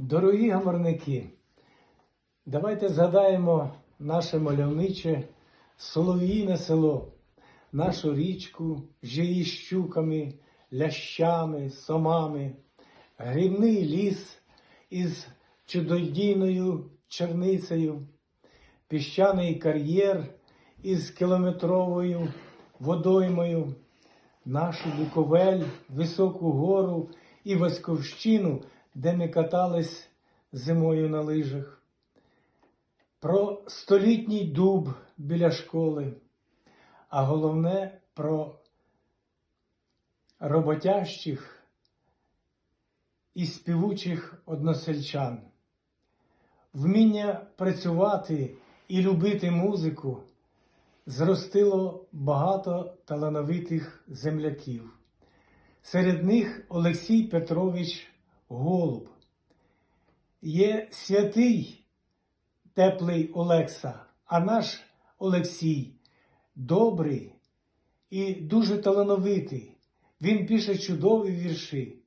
Дорогі гаморники, давайте згадаємо наше мальовниче солов'їне село, нашу річку з її щуками, лящами, сомами, грибний ліс із чудодійною черницею, піщаний кар'єр із кілометровою водоймою, нашу Буковель, високу гору і Васьковщину, де ми катались зимою на лижах, про столітній дуб біля школи, а головне про роботящих і співучих односельчан. Вміння працювати і любити музику зростило багато талановитих земляків. Серед них Олексій Петрович Голуб. Є святий теплий Олекса, а наш Олексій добрий і дуже талановитий. Він пише чудові вірші.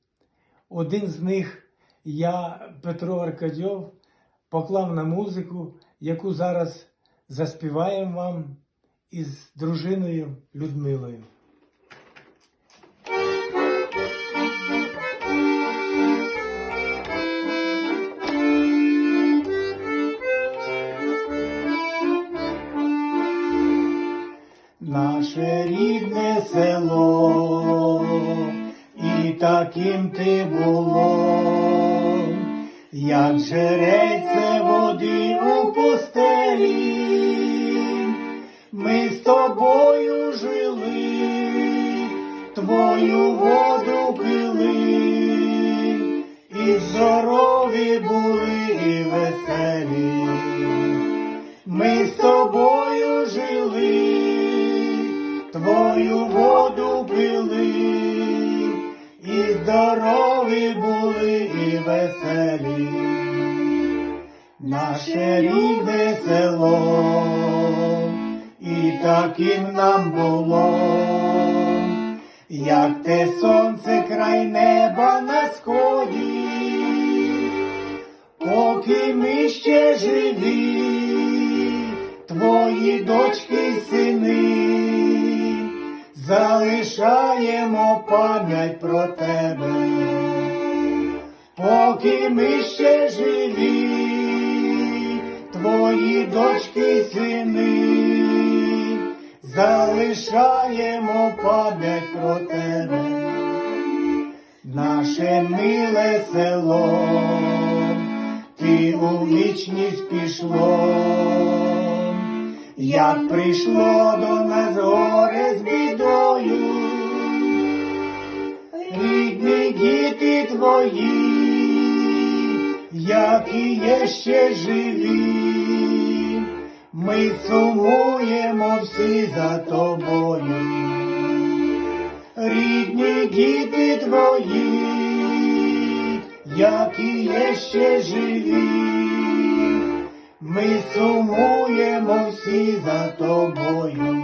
Один з них я, Петро Аркадьов, поклав на музику, яку зараз заспіваємо вам із дружиною Людмилою. Наше рідне село, і таким ти було, як жереться води у пустелі, ми з тобою жили, твою воду пили, і здорові були, і веселі. Ми з тобою твою воду пили, і здорові були, і веселі. Наше рідне село, і таким нам було, як те сонце край неба на сході поки ми ще живі, твої дочки залишаємо пам'ять про тебе, поки ми ще живі, твої дочки сини, залишаємо пам'ять про тебе. Наше миле село, ти у вічність пішло, як прийшло до нас горе з бідою, рідні діти твої, які є ще живі, ми сумуємо всі за тобою. Рідні діти твої, які є ще живі, ми сумуємо всі за тобою.